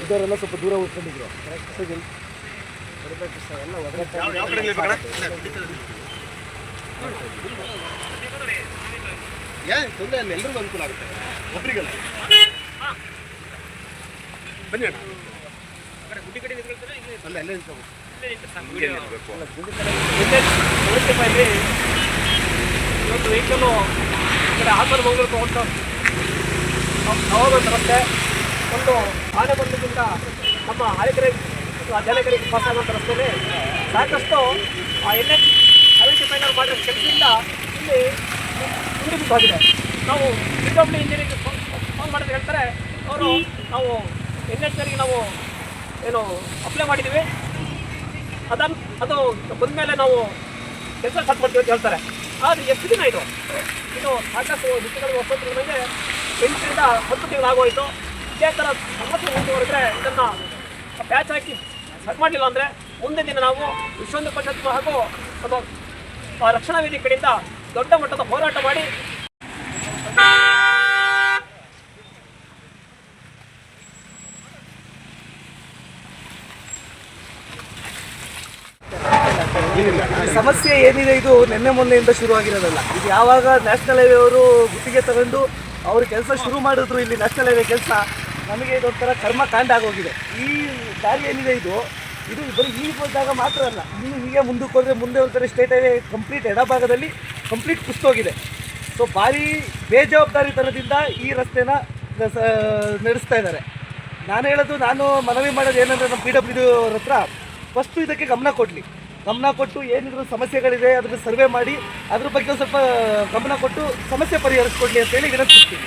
ಇದವರೆಲ್ಲ ಸ್ವಲ್ಪ ದೂರ ಉಳ್ಕೊಂಡಿದ್ರು ಬನ್ನಿ ಏನ್ ತೊಂದರೆ ಇಲ್ಲ ಎಲ್ಲರಿಗೂ ಅನುಕೂಲ ಆಗುತ್ತೆ ಒಬ್ರಿಗಲ್ಲ ಬನ್ನಿ ಅಣ್ಣ ಅಲ್ಲ ಎಲ್ಲ ನಿಂತ್ಕೋಬೇಕು ಇವತ್ತು ವೆಹಿಕಲ್ಲು ಈ ಕಡೆ ಹಾಸನ ಮಂಗಳೂರು ತಗೊಂಡು ನವೋದಯ ರಸ್ತೆ ಒಂದು ಆನೆ ಬಂದದಿಂದ ನಮ್ಮ ಆಯಕರಿಗೆ ಜನಗಳಿಗೆ ಪಾಸ್ ಆಗುವಂಥ ರಸ್ತೆಯಲ್ಲಿ ಸಾಕಷ್ಟು ಆ ಎನ್ ಎಚ್ ಸೆವೆಂಟಿ ಫೈನಲ್ ಮಾಡಿರೋ ಕೆಲಸದಿಂದ ಇಲ್ಲಿ ಮುಂದುವರಿದೆ ನಾವು ಪಿ ಡಬ್ಲ್ಯೂ ಇಂಜಿನಿಯರಿಂಗ್ ಫೋನ್ ಮಾಡಿದ್ರೆ ಹೇಳ್ತಾರೆ ಅವರು ನಾವು ಎನ್ ಎಚ್ ನಾವು ಏನು ಅಪ್ಲೈ ಮಾಡಿದ್ದೀವಿ ಅದನ್ನು ಅದು ಬಂದಮೇಲೆ ನಾವು ಕೆಲಸ ಸ್ಟಾರ್ಟ್ ಮಾಡ್ತೀವಿ ಅಂತ ಹೇಳ್ತಾರೆ. ಆದರೆ ಎಷ್ಟು ದಿನ ಇದು ಇದು ಸಾಕಷ್ಟು ಹುಟ್ಟುಗಳು ಒಪ್ಪಂದಗಳ ಮೇಲೆ ಎಂಟರಿಂದ ಹತ್ತು ತಿಂಗಳಾಗೋಯಿತು ಇದೇ ಥರ ಸಮಸ್ಯೆ ಮುಂದುವರೆದ್ರೆ ಇದನ್ನು ಪ್ಯಾಚ್ ಹಾಕಿ ಸಟ್ ಮಾಡಲಿಲ್ಲ ಅಂದರೆ ಮುಂದಿನ ದಿನ ನಾವು ವಿಶ್ವೊಂದು ಪರಿಷತ್ ಹಾಗೂ ಅದು ರಕ್ಷಣಾ ವೇದಿಕೆ ಕಡೆಯಿಂದ ದೊಡ್ಡ ಮಟ್ಟದ ಹೋರಾಟ ಮಾಡಿ ಸಮಸ್ಯೆ ಏನಿದೆ ಇದು ನಿನ್ನೆ ಮೊನ್ನೆಯಿಂದ ಶುರುವಾಗಿರೋದಲ್ಲ ಇದು ಯಾವಾಗ ನ್ಯಾಷನಲ್ ಹೈವೇ ಅವರು ಗುತ್ತಿಗೆ ತಗೊಂಡು ಅವರು ಕೆಲಸ ಶುರು ಮಾಡಿದ್ರು ಇಲ್ಲಿ ನ್ಯಾಷನಲ್ ಹೈವೇ ಕೆಲಸ, ನಮಗೆ ಇದೊಂಥರ ಕರ್ಮ ಕಾಂಡ ಆಗೋಗಿದೆ. ಈ ದಾರಿ ಏನಿದೆ ಇದು? ಇದು ಬರೀ ಈ ಬಂದಾಗ ಮಾತ್ರ ಅಲ್ಲ ನೀವು ಹೀಗೆ ಮುಂದಕ್ಕೆ ಹೋದರೆ ಮುಂದೆ ಒಂಥರ ಸ್ಟೇಟ್ ಹೈವೇ ಕಂಪ್ಲೀಟ್ ಎಡಭಾಗದಲ್ಲಿ ಕಂಪ್ಲೀಟ್ ಕುಸ್ತೋಗಿದೆ. ಸೊ ಭಾರಿ ಬೇಜವಾಬ್ದಾರಿತನದಿಂದ ಈ ರಸ್ತೆನ ನಡೆಸ್ತಾ ಇದ್ದಾರೆ. ನಾನು ಹೇಳೋದು, ನಾನು ಮನವಿ ಮಾಡೋದು ಏನಂದರೆ ನಮ್ಮ ಪಿ ಡಬ್ಲ್ಯೂ ಅವ್ರ ಹತ್ರ ಫಸ್ಟು ಇದಕ್ಕೆ ಗಮನ ಕೊಡಲಿ. ಗಮನ ಕೊಟ್ಟು ಏನಿದ್ರು ಸಮಸ್ಯೆಗಳಿದೆ ಅದನ್ನು ಸರ್ವೆ ಮಾಡಿ, ಅದ್ರ ಬಗ್ಗೆ ಸ್ವಲ್ಪ ಗಮನ ಕೊಟ್ಟು ಸಮಸ್ಯೆ ಪರಿಹರಿಸ್ಕೊಡ್ಲಿ ಅಂತೇಳಿ ವಿನಂತಿಸ್ತೀನಿ.